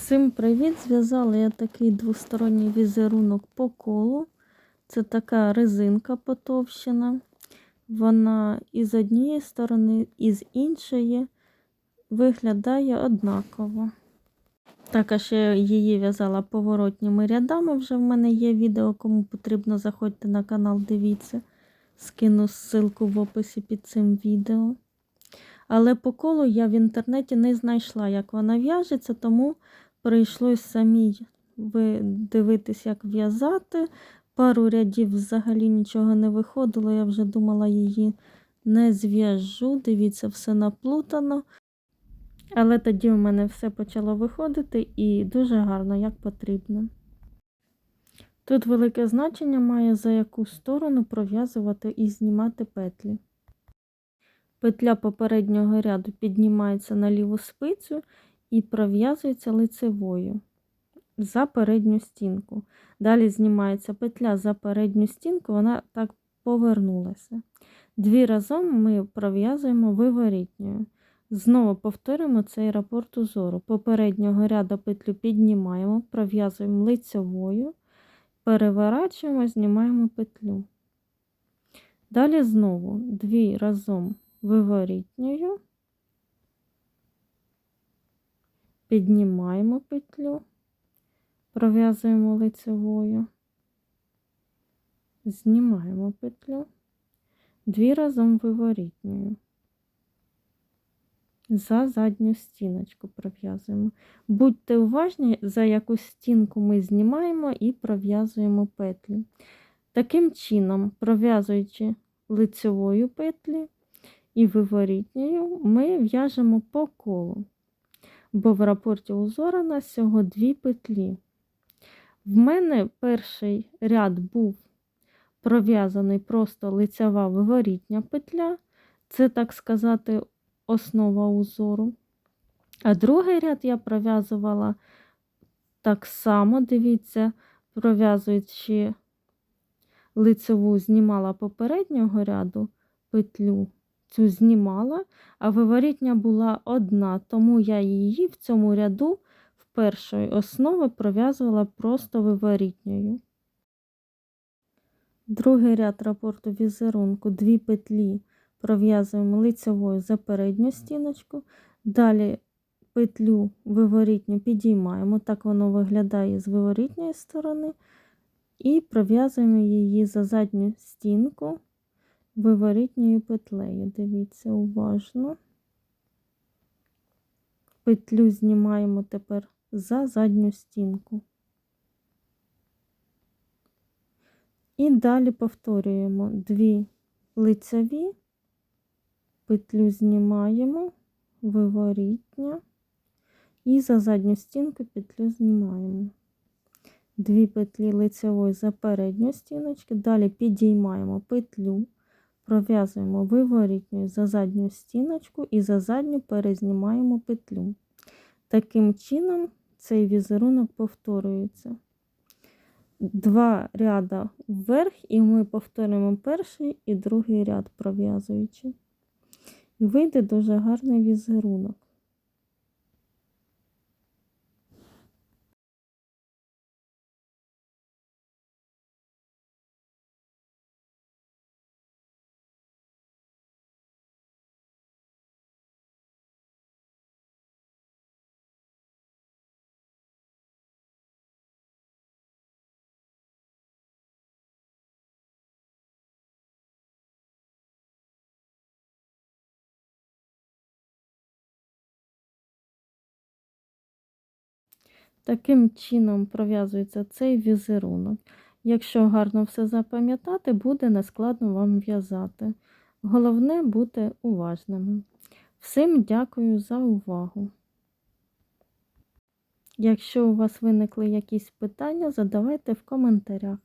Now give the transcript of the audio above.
Всім привіт! Зв'язала я такий двосторонній візерунок по колу. Це така резинка потовщена. Вона і з однієї сторони, і з іншої виглядає однаково. Також я її в'язала поворотніми рядами. Вже в мене є відео, кому потрібно, заходьте на канал, дивіться. Скину ссылку в описі під цим відео. Але по колу я в інтернеті не знайшла, як вона в'яжеться, тому прийшлось самій дивитись, як в'язати. Пару рядів взагалі нічого не виходило. Я вже думала, її не зв'яжу. Дивіться, все наплутано. Але тоді у мене все почало виходити і дуже гарно, як потрібно. Тут велике значення має за яку сторону пров'язувати і знімати петлі. Петля попереднього ряду піднімається на ліву спицю і пров'язується лицевою за передню стінку. Далі знімається петля за передню стінку, вона так повернулася. Дві разом ми пров'язуємо виворітньою. Знову повторюємо цей рапорт узору. Попереднього ряду петлю піднімаємо, пров'язуємо лицевою, переворачуємо, знімаємо петлю. Далі знову дві разом виворітньою, піднімаємо петлю, пров'язуємо лицевою, знімаємо петлю, дві разом виворітньою. За задню стіночку пров'язуємо. Будьте уважні, за яку стінку ми знімаємо і пров'язуємо петлі. Таким чином, пров'язуючи лицевою петлі, і виворітньою ми в'яжемо по колу, бо в рапорті узора на всього дві петлі. В мене перший ряд був пров'язаний просто лицева виворітня петля, це, так сказати, основа узору. А другий ряд я пров'язувала так само, дивіться, пров'язуючи лицеву, знімала попереднього ряду петлю цю знімала, а виворітня була одна, тому я її в цьому ряду в першої основи пров'язувала просто виворітньою. Другий ряд рапорту візерунку, дві петлі пров'язуємо лицевою за передню стіночку, далі петлю виворітню підіймаємо, так воно виглядає з виворітньої сторони, і пров'язуємо її за задню стінку виворітньою петлею. Дивіться уважно. Петлю знімаємо тепер за задню стінку. І далі повторюємо дві лицеві, петлю знімаємо, виворітня, і за задню стінку петлю знімаємо. Дві петлі лицевої за передню стіночку, далі підіймаємо петлю пров'язуємо виворітню за задню стіночку і за задню перезнімаємо петлю. Таким чином, цей візерунок повторюється. Два ряда вверх, і ми повторюємо перший і другий ряд пров'язуючи. І вийде дуже гарний візерунок. Таким чином пров'язується цей візерунок. Якщо гарно все запам'ятати, буде нескладно вам в'язати. Головне бути уважними. Всім дякую за увагу. Якщо у вас виникли якісь питання, задавайте в коментарях.